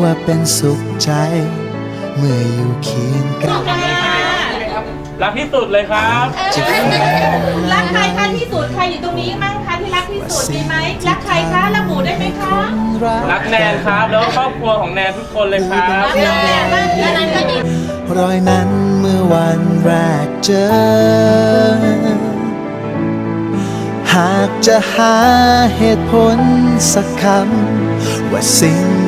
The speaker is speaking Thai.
ว่าเป็นสุขใจ เมื่ออยู่เคียงกันรักที่สุดเลยครับจะฝันรักใครคะที่สุดใครอยู่ตรงนี้มั่งคะที่รักที่สุดมีไหมรักใครคะระบุได้ไหมคะรักแนนครับแล้วก็ครอบครัวของแนนทุกคนเลยครับรักน้องแนนมากแล้วนั้นก็ดีรอยนั้นเมื่อวันแรกเจอ หากจะหาเหตุผลสักคำว่าสิ่ง